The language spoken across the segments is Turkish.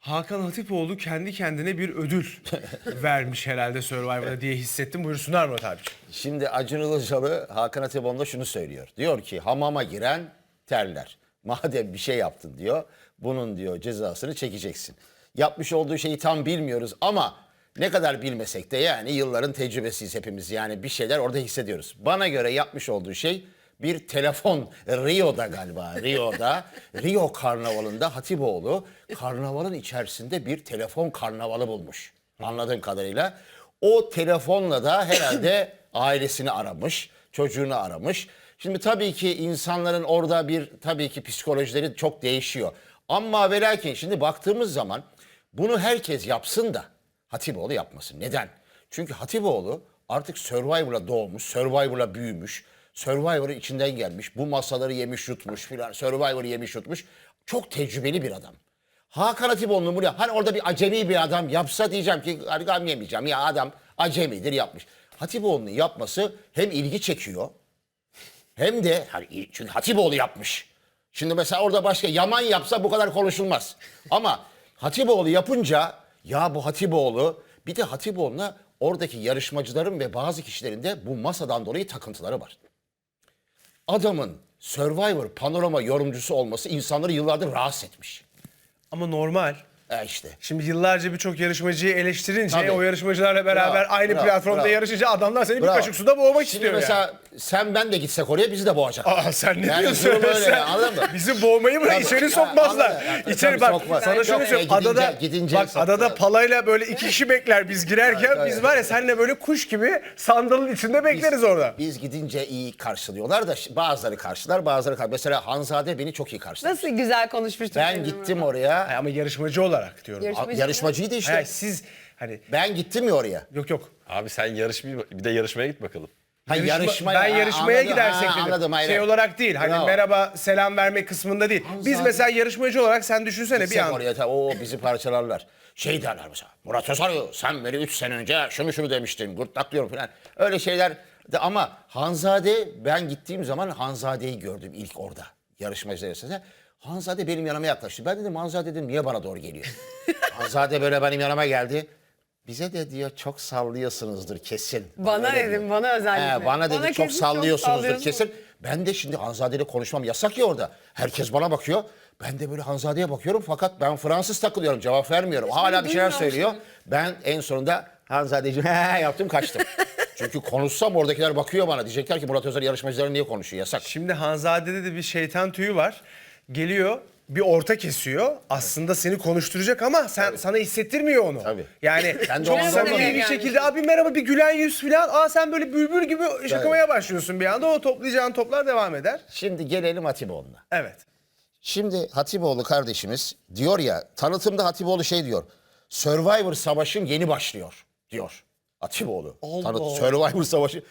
Hakan Hatipoğlu kendi kendine bir ödül vermiş herhalde Survivor'da diye hissettim. Buyursunlar Murat abiciğim. Şimdi Acun Ilıcalı Hakan Atiboğlu'na şunu söylüyor. Diyor ki hamama giren terler. Madem bir şey yaptın diyor. Bunun diyor cezasını çekeceksin. Yapmış olduğu şeyi tam bilmiyoruz ama ne kadar bilmesek de yani yılların tecrübesiyiz hepimiz. Yani bir şeyler orada hissediyoruz. Bana göre yapmış olduğu şey bir telefon Rio'da galiba Rio'da Rio karnavalında Hatipoğlu karnavalın içerisinde bir telefon karnavalı bulmuş. Anladığım kadarıyla. O telefonla da herhalde ailesini aramış, çocuğunu aramış. Şimdi tabii ki insanların orada bir tabii ki psikolojileri çok değişiyor. Ama ve lakin şimdi baktığımız zaman bunu herkes yapsın da Hatipoğlu yapmasın. Neden? Çünkü Hatipoğlu artık Survivor'la doğmuş, Survivor'la büyümüş. Survivor'ın içinden gelmiş. Bu masaları yemiş yutmuş filan. Survivor'ı yemiş yutmuş. Çok tecrübeli bir adam. Hakan Hatipoğlu'nun buraya hani orada bir acemi bir adam yapsa diyeceğim ki hani gam yemeyeceğim. Ya adam acemidir yapmış. Hatipoğlu'nun yapması hem ilgi çekiyor hem de hani çünkü Hatipoğlu yapmış. Şimdi mesela orada başka Yaman yapsa bu kadar konuşulmaz. Ama Hatipoğlu yapınca ya bu Hatipoğlu bir de Hatipoğlu'na oradaki yarışmacıların ve bazı kişilerin de bu masadan dolayı takıntıları var. Adamın Survivor panorama yorumcusu olması insanları yıllardır rahatsız etmiş. Ama normal. E işte. Şimdi yıllarca birçok yarışmacıyı eleştirince Tabii. o yarışmacılarla beraber Bravo, aynı bravo, platformda bravo. yarışınca adamlar seni bir Bravo. kaşık suda boğmak Şimdi istiyor mesela yani. sen ben de gitsek oraya bizi de boğacak. Aa sen ne Yani diyorsun? durum öyle Sen- yani, anladın mı? Bizi boğmayı bırak Tabii. içeri Ha, sokmazlar. anladım. İçeri tabii bak sokmaz. sana şunu Yok, söyleyeyim. e, Adada, gidince- gidince bak sokmaz. adada palayla böyle iki kişi bekler biz girerken biz var ya seninle böyle kuş gibi sandalın içinde bekleriz orada. Biz gidince iyi karşılıyorlar da şi- bazıları karşılar bazıları karşılar. Mesela Hanzade beni çok iyi karşıladı. Nasıl güzel konuşmuştuk. Ben gittim oraya. Ama yarışmacı olarak diyorum. Yarışmacı- Yarışmacıydı işte. Hayır, siz hani Ben gittim ya oraya. yok yok. Abi sen yarış bir, de yarışmaya git bakalım. Ha, Yarışma- yarışmaya- ben ha, yarışmaya anladım. gidersek Ha, dedim. anladım, hayır, şey hayır. olarak değil. Hani Bravo. merhaba selam verme kısmında değil. Biz zaten- mesela yarışmacı olarak sen düşünsene bir an. oraya tabii o bizi parçalarlar. Şey derler mesela. Murat Özarı sen beni 3 sene önce şunu şunu demiştin. Gırtlaklıyorum falan. Öyle şeyler de ama Hanzade ben gittiğim zaman Hanzade'yi gördüm ilk orada. Yarışmacılar arasında. Hanzade benim yanıma yaklaştı. Ben dedim Hanzade dedim niye bana doğru geliyor? Hanzade böyle benim yanıma geldi. Bize de diyor çok sallıyorsunuzdur kesin. Bana Öyle dedim, diyor. bana özellikle. He, bana dedi Bana çok kesin çok sallıyorsunuzdur sallıyorsunuz. kesin. Ben de şimdi Hanzade'yle konuşmam yasak ya orada. Herkes bana bakıyor. Ben de böyle Hanzade'ye bakıyorum fakat ben Fransız takılıyorum cevap vermiyorum. Hala bir şeyler söylüyor. Ben en sonunda Hanzade'ciğim he yaptım kaçtım. Çünkü konuşsam oradakiler bakıyor bana. Diyecekler ki Murat Özer yarışmacıları niye konuşuyor yasak. Şimdi Hanzade'de de bir şeytan tüyü var. Geliyor bir orta kesiyor. Aslında seni konuşturacak ama sen sana hissettirmiyor onu. Tabii. Yani Ben de çok ondan samimi bir şekilde abi merhaba bir gülen yüz falan. Aa sen böyle bülbül gibi şakamaya başlıyorsun bir anda. O toplayacağın toplar devam eder. Şimdi gelelim Hatipoğlu'na. Evet. Şimdi Hatipoğlu kardeşimiz diyor ya tanıtımda Hatipoğlu şey diyor. Survivor savaşın yeni başlıyor diyor. Hatipoğlu. Tanıt, Survivor savaşı.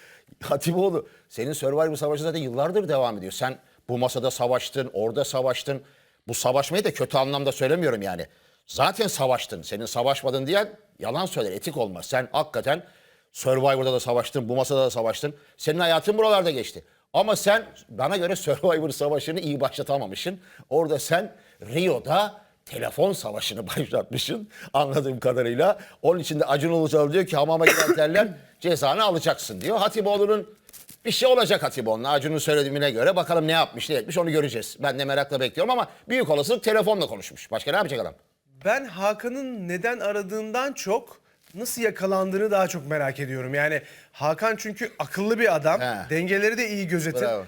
Hatipoğlu senin Survivor savaşı zaten yıllardır devam ediyor. Sen bu masada savaştın, orada savaştın. Bu savaşmayı da kötü anlamda söylemiyorum yani. Zaten savaştın. Senin savaşmadın diyen yalan söyler, etik olmaz. Sen hakikaten Survivor'da da savaştın, bu masada da savaştın. Senin hayatın buralarda geçti. Ama sen bana göre Survivor savaşını iyi başlatamamışsın. Orada sen Rio'da telefon savaşını başlatmışsın anladığım kadarıyla. Onun için de Acun Ilıcalı diyor ki hamama giren terler cezanı alacaksın diyor. Hatipoğlu'nun bir şey olacak Hatipoğlu'na Acun'un söylediğine göre bakalım ne yapmış ne etmiş onu göreceğiz. Ben de merakla bekliyorum ama büyük olasılık telefonla konuşmuş. Başka ne yapacak adam? Ben Hakan'ın neden aradığından çok nasıl yakalandığını daha çok merak ediyorum. Yani Hakan çünkü akıllı bir adam. He. Dengeleri de iyi gözetir. Bravo.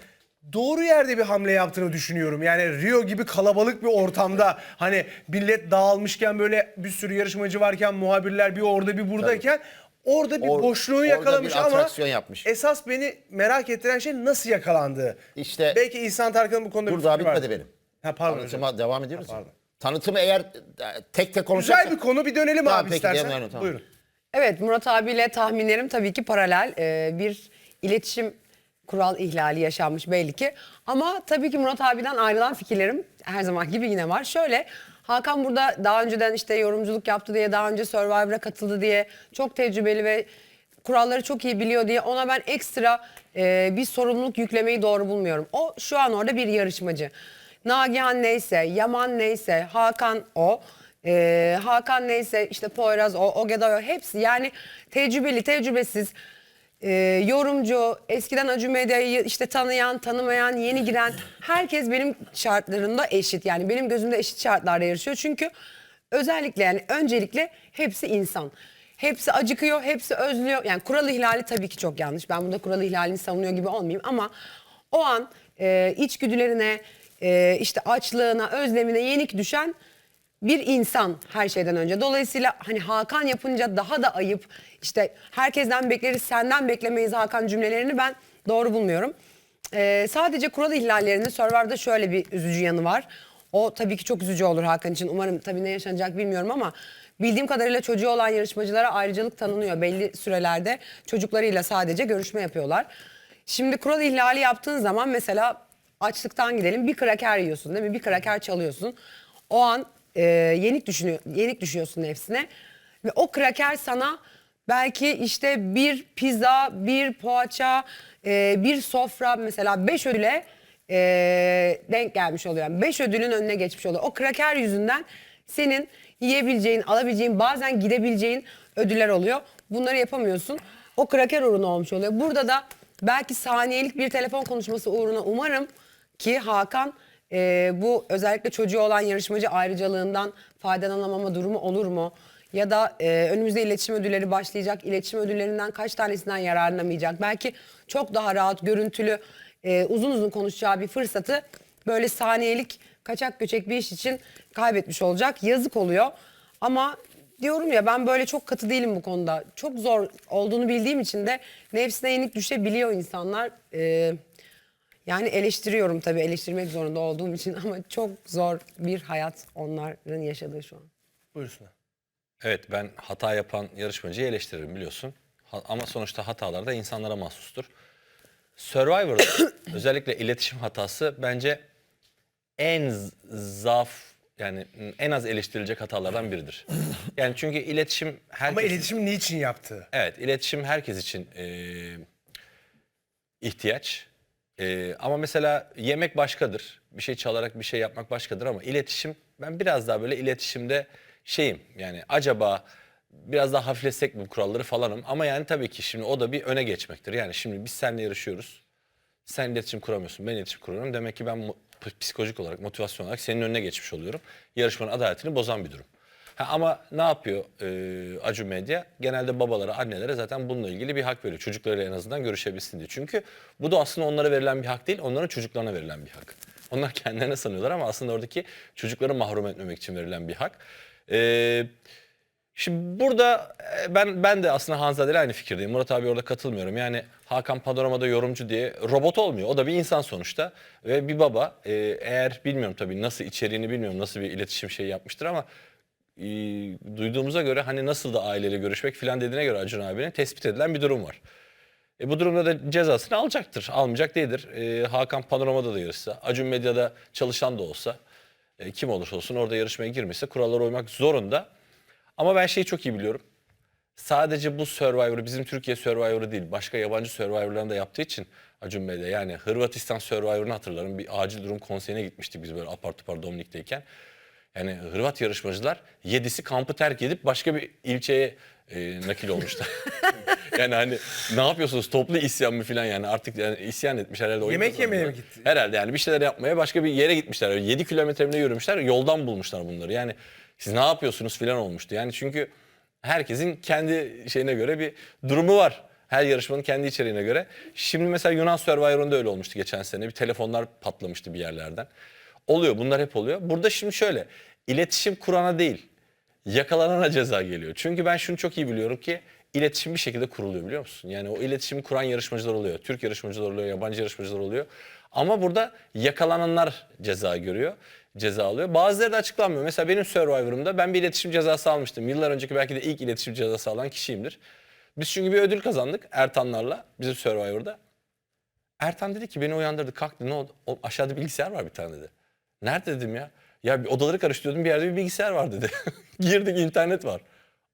Doğru yerde bir hamle yaptığını düşünüyorum. Yani Rio gibi kalabalık bir ortamda hani millet dağılmışken böyle bir sürü yarışmacı varken muhabirler bir orada bir buradayken orada bir Or- boşluğu orada yakalamış bir ama atraksiyon yapmış. esas beni merak ettiren şey nasıl yakalandığı. İşte- belki İhsan Tarkan'ın bu konuda Dur daha bir fikri bitmedi vardır. benim. Ha pardon. Tanıtıma devam ediyoruz. ya. pardon. Tanıtımı eğer e, tek tek konuşacaksak... Güzel bir konu bir dönelim Tamam, abi peki, istersen. dönelim, tamam. Buyurun. Evet Murat abiyle tahminlerim tabii ki paralel. Ee, bir iletişim kural ihlali yaşanmış belli ki. Ama tabii ki Murat abiden ayrılan fikirlerim her zaman gibi yine var. Şöyle Hakan burada daha önceden işte yorumculuk yaptı diye daha önce Survivor'a katıldı diye çok tecrübeli ve kuralları çok iyi biliyor diye ona ben ekstra e, bir sorumluluk yüklemeyi doğru bulmuyorum. O şu an orada bir yarışmacı. Nagihan neyse, Yaman neyse, Hakan o. Ee, Hakan neyse işte Poyraz, o, Ogeday hepsi yani tecrübeli, tecrübesiz, e, yorumcu, eskiden Acı Medya'yı işte tanıyan, tanımayan, yeni giren herkes benim şartlarımda eşit. Yani benim gözümde eşit şartlarda yarışıyor. Çünkü özellikle yani öncelikle hepsi insan. Hepsi acıkıyor, hepsi özlüyor. Yani kural ihlali tabii ki çok yanlış. Ben burada kural ihlalini savunuyor gibi olmayayım ama o an e, içgüdülerine, e, işte açlığına, özlemine yenik düşen bir insan her şeyden önce. Dolayısıyla hani Hakan yapınca daha da ayıp. İşte herkesten bekleriz, senden beklemeyiz Hakan cümlelerini ben doğru bulmuyorum. Ee, sadece kural ihlallerinde Survivor'da şöyle bir üzücü yanı var. O tabii ki çok üzücü olur Hakan için. Umarım tabii ne yaşanacak bilmiyorum ama bildiğim kadarıyla çocuğu olan yarışmacılara ayrıcalık tanınıyor. Belli sürelerde çocuklarıyla sadece görüşme yapıyorlar. Şimdi kural ihlali yaptığın zaman mesela açlıktan gidelim bir kraker yiyorsun değil mi? Bir kraker çalıyorsun. O an e, yenik düşünüyor, yenik düşüyorsun nefsine ve o kraker sana belki işte bir pizza, bir poğaça, e, bir sofra mesela beş ödüle e, denk gelmiş oluyor. Yani beş ödülün önüne geçmiş oluyor. O kraker yüzünden senin yiyebileceğin, alabileceğin, bazen gidebileceğin ödüller oluyor. Bunları yapamıyorsun. O kraker uğruna olmuş oluyor. Burada da belki saniyelik bir telefon konuşması uğruna umarım ki Hakan e, bu özellikle çocuğu olan yarışmacı ayrıcalığından faydalanamama durumu olur mu? Ya da e, önümüzde iletişim ödülleri başlayacak. İletişim ödüllerinden kaç tanesinden yararlanamayacak? Belki çok daha rahat, görüntülü, e, uzun uzun konuşacağı bir fırsatı böyle saniyelik kaçak göçek bir iş için kaybetmiş olacak. Yazık oluyor. Ama diyorum ya ben böyle çok katı değilim bu konuda. Çok zor olduğunu bildiğim için de nefsine yenik düşebiliyor insanlar. Ee, yani eleştiriyorum tabii eleştirmek zorunda olduğum için ama çok zor bir hayat onların yaşadığı şu an. Buyursun. Evet ben hata yapan yarışmacıyı eleştiririm biliyorsun. Ha- ama sonuçta hatalar da insanlara mahsustur. Survivor'da özellikle iletişim hatası bence en zaaf yani en az eleştirilecek hatalardan biridir. Yani çünkü iletişim herkes Ama iletişim niçin yaptığı? Evet, iletişim herkes için eee, ihtiyaç. Eee, ama mesela yemek başkadır. Bir şey çalarak bir şey yapmak başkadır ama iletişim ben biraz daha böyle iletişimde şeyim. Yani acaba biraz daha hafifletsek mi bu kuralları falanım ama yani tabii ki şimdi o da bir öne geçmektir. Yani şimdi biz seninle yarışıyoruz. Sen iletişim kuramıyorsun, ben iletişim kuruyorum. Demek ki ben psikolojik olarak, motivasyon olarak senin önüne geçmiş oluyorum. Yarışmanın adaletini bozan bir durum. Ha, ama ne yapıyor e, Acun Medya? Genelde babalara, annelere zaten bununla ilgili bir hak veriyor. Çocuklarıyla en azından görüşebilsin diye. Çünkü bu da aslında onlara verilen bir hak değil, onların çocuklarına verilen bir hak. Onlar kendilerine sanıyorlar ama aslında oradaki çocukları mahrum etmemek için verilen bir hak. Eee Şimdi burada e, ben ben de aslında Hanzade aynı fikirdeyim. Murat abi orada katılmıyorum. Yani Hakan Panorama'da yorumcu diye robot olmuyor. O da bir insan sonuçta ve bir baba. E, eğer bilmiyorum tabii nasıl içeriğini bilmiyorum nasıl bir iletişim şeyi yapmıştır ama e, duyduğumuza göre hani nasıl da aileyle görüşmek filan dediğine göre Acun abinin tespit edilen bir durum var. E, bu durumda da cezasını alacaktır. Almayacak değildir. E, Hakan Panorama'da da yarışsa, Acun Medya'da çalışan da olsa, e, kim olursa olsun orada yarışmaya girmişse kurallara uymak zorunda. Ama ben şeyi çok iyi biliyorum. Sadece bu Survivor'ı bizim Türkiye Survivor'ı değil başka yabancı Survivor'larını da yaptığı için Acun Bey'de yani Hırvatistan Survivor'ını hatırlarım. Bir acil durum konseyine gitmiştik biz böyle apar topar Dominik'teyken. Yani Hırvat yarışmacılar yedisi kampı terk edip başka bir ilçeye e, nakil olmuşlar. yani hani ne yapıyorsunuz toplu isyan mı falan yani artık yani isyan etmiş herhalde. oyun Yemek yemeye mi gitti? Herhalde yani bir şeyler yapmaya başka bir yere gitmişler. 7 kilometre mi ne yürümüşler yoldan bulmuşlar bunları. Yani siz ne yapıyorsunuz falan olmuştu. Yani çünkü herkesin kendi şeyine göre bir durumu var. Her yarışmanın kendi içeriğine göre. Şimdi mesela Yunan Survivor'unda öyle olmuştu geçen sene. Bir telefonlar patlamıştı bir yerlerden. Oluyor bunlar hep oluyor. Burada şimdi şöyle iletişim kurana değil yakalanana ceza geliyor. Çünkü ben şunu çok iyi biliyorum ki iletişim bir şekilde kuruluyor biliyor musun? Yani o iletişimi kuran yarışmacılar oluyor. Türk yarışmacılar oluyor, yabancı yarışmacılar oluyor. Ama burada yakalananlar ceza görüyor, ceza alıyor. Bazıları da açıklanmıyor. Mesela benim Survivor'ımda ben bir iletişim cezası almıştım. Yıllar önceki belki de ilk iletişim cezası alan kişiyimdir. Biz çünkü bir ödül kazandık Ertanlarla bizim Survivor'da. Ertan dedi ki beni uyandırdı kalktı ne oldu? O, aşağıda bilgisayar var bir tane dedi. Nerede dedim ya? Ya odaları karıştırıyordum bir yerde bir bilgisayar var dedi. Girdik internet var.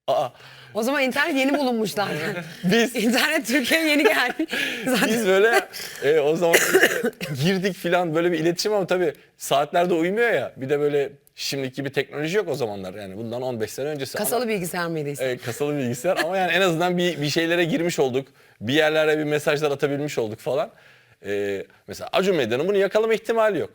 Aa, O zaman internet yeni bulunmuş zaten. Biz- İnternet Türkiye'ye yeni gelmiş. Zaten biz böyle e, o zaman işte girdik filan böyle bir iletişim ama tabii saatlerde uymuyor ya. Bir de böyle şimdiki gibi teknoloji yok o zamanlar yani bundan 15 sene öncesi. Ama- kasalı bilgisayar mıydı? Evet, kasalı bilgisayar ama yani en azından bir, bir şeylere girmiş olduk. Bir yerlere bir mesajlar atabilmiş olduk falan. Ee, mesela Acun Medya'nın bunu yakalama ihtimali yok.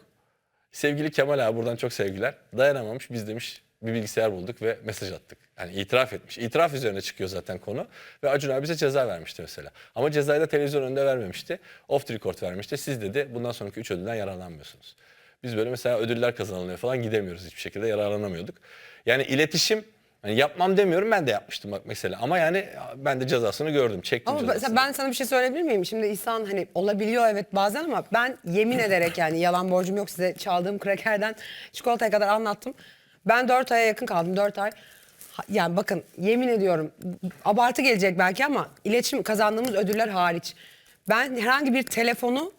Sevgili Kemal abi buradan çok sevgiler. Dayanamamış biz demiş bir bilgisayar bulduk ve mesaj attık. Yani itiraf etmiş. İtiraf üzerine çıkıyor zaten konu. Ve Acun abi bize ceza vermişti mesela. Ama cezayı da televizyon önünde vermemişti. Off the record vermişti. Siz dedi bundan sonraki 3 ödülden yararlanmıyorsunuz. Biz böyle mesela ödüller kazanılıyor falan gidemiyoruz hiçbir şekilde yararlanamıyorduk. Yani iletişim hani yapmam demiyorum ben de yapmıştım bak mesela. Ama yani ben de cezasını gördüm. Çektim Ama cezasını. ben, sana bir şey söyleyebilir miyim? Şimdi İhsan hani olabiliyor evet bazen ama ben yemin ederek yani yalan borcum yok size çaldığım krakerden çikolataya kadar anlattım. Ben 4 aya yakın kaldım 4 ay. Ha- Yani bakın yemin ediyorum abartı gelecek belki ama iletişim kazandığımız ödüller hariç. Ben herhangi bir telefonu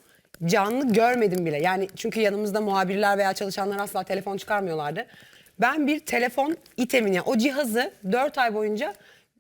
canlı görmedim bile. Yani çünkü yanımızda muhabirler veya çalışanlar asla telefon çıkarmıyorlardı. Ben bir telefon itemini, o cihazı 4 ay boyunca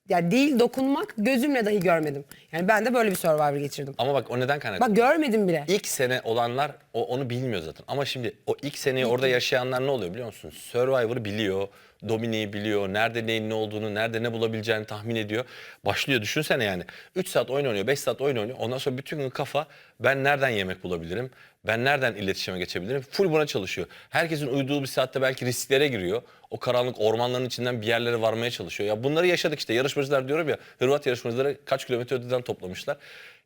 ya değil dokunmak gözümle dahi görmedim. Yani ben de böyle bir Survivor geçirdim. Ama bak o neden kaynaklı? Bak görmedim bile. İlk sene olanlar o, onu bilmiyor zaten. Ama şimdi o ilk seneyi orada yaşayanlar ne oluyor biliyor musun? Survivor'ı biliyor, Domine'yi biliyor, nerede neyin ne olduğunu, nerede ne bulabileceğini tahmin ediyor. Başlıyor düşünsene yani. 3 saat oyun oynuyor, 5 saat oyun oynuyor. Ondan sonra bütün gün kafa ben nereden yemek bulabilirim? Ben nereden iletişime geçebilirim? Full buna çalışıyor. Herkesin uyuduğu bir saatte belki risklere giriyor. O karanlık ormanların içinden bir yerlere varmaya çalışıyor. Ya bunları yaşadık işte. Yarışmacılar diyorum ya, Hırvat yarışmacıları kaç kilometre öteden toplamışlar.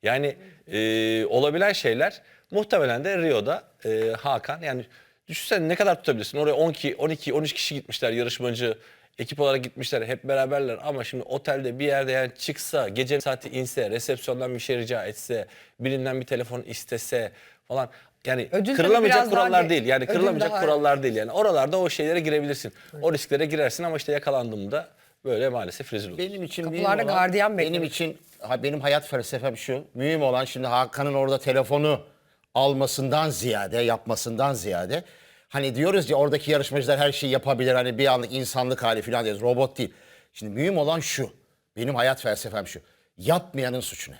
Yani e, olabilen şeyler muhtemelen de Rio'da e, Hakan yani düşünsene ne kadar tutabilirsin? Oraya 12, 12, 13 kişi gitmişler yarışmacı. Ekip olarak gitmişler hep beraberler ama şimdi otelde bir yerde yani çıksa gece saati inse resepsiyondan bir şey rica etse birinden bir telefon istese falan yani Ödül kırılamayacak biraz daha kurallar ge- değil yani ödül kırılamayacak daha- kurallar değil yani oralarda o şeylere girebilirsin o risklere girersin ama işte yakalandığında böyle maalesef rezil olur. Benim için Kapılarda mühim olan, gardiyan benim bekliyor. için ha, benim hayat felsefem şu. Mühim olan şimdi Hakan'ın orada telefonu almasından ziyade, yapmasından ziyade hani diyoruz ya oradaki yarışmacılar her şeyi yapabilir. Hani bir anlık insanlık hali falan diyoruz. Robot değil. Şimdi mühim olan şu. Benim hayat felsefem şu. Yapmayanın suçu ne?